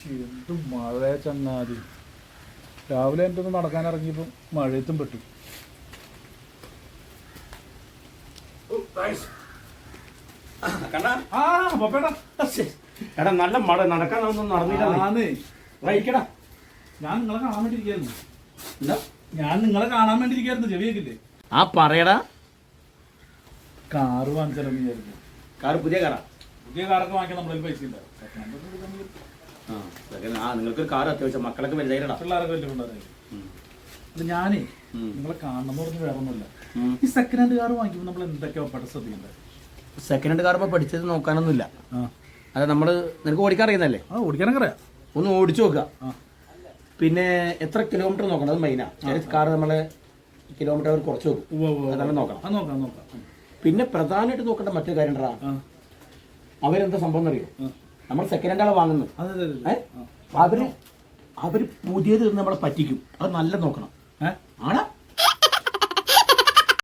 എന്ത് മഴ ചങ്ങാതി. രാവിലെ എന്റെ ഒന്ന് നടക്കാൻ ഇറങ്ങിയപ്പോൾ മഴയത്തും പെട്ടു. എടാ നല്ല മഴ. നടക്കാനൊന്നും നടന്നില്ല ആന്നേ വൈക്കടാ ഞാൻ നിങ്ങളെ കാണാൻ വേണ്ടിയിരിക്കുന്നു. ഞാൻ നിങ്ങളെ കാണാൻ വേണ്ടിയിരിക്കുന്നു ചെവിയൊക്കെ ആ പറയടാ. കാറ് വാങ്ങിച്ചാലും കാറ് പുതിയ കാറാ. പുതിയ കാറൊക്കെ വാങ്ങിക്കാൻ നമ്മളൊരു പൈസ ഇല്ല ആ നിങ്ങൾക്കൊരു കാർ അത്യാവശ്യം മക്കളൊക്കെ വലുതായിരടാ പിള്ളേരൊക്കെ വലിയ പിള്ളേരായി അല്ല ഞാനേ നിങ്ങളെ കാണണം എന്ന് പറഞ്ഞ് വേറെ ഒന്നുമില്ല ഉം. ഈ സെക്കൻഡ് ഹാൻഡ് കാർ വാങ്ങിക്കുമ്പോൾ നമ്മൾ എന്തൊക്കെയാ പെട്ടെന്ന് ശ്രദ്ധിക്കേണ്ടത്? സെക്കൻഡ് ഹാൻഡ് കാർ ഇപ്പോൾ പഠിച്ചത് നോക്കാനൊന്നുമില്ല. അതെ അത് നമ്മൾ നിനക്ക് ഓടിക്കാൻ അറിയുന്നല്ലേ ആ ഓടിക്കാനൊക്കെ അറിയാം. ഒന്ന് ഓടിച്ചു നോക്കുക. പിന്നെ എത്ര കിലോമീറ്റർ നോക്കണം? അത് മെയിനാ ചില കാർ നമ്മളെ കിലോമീറ്റർ അവർ കുറച്ച് നോക്കും. നോക്കണം. നോക്കാം നോക്കാം. പിന്നെ പ്രധാനമായിട്ട് നോക്കേണ്ട മറ്റൊരു കാര്യം അവരെന്താ സംഭവം എന്നറിയോ. നമ്മൾ സെക്കൻഡ് ഹാൻഡാണ് വാങ്ങുന്നത്. അവർ അവർ പുതിയത് നമ്മളെ പറ്റിക്കും. അത് നല്ല നോക്കണം. ഏഹ് ആണാ?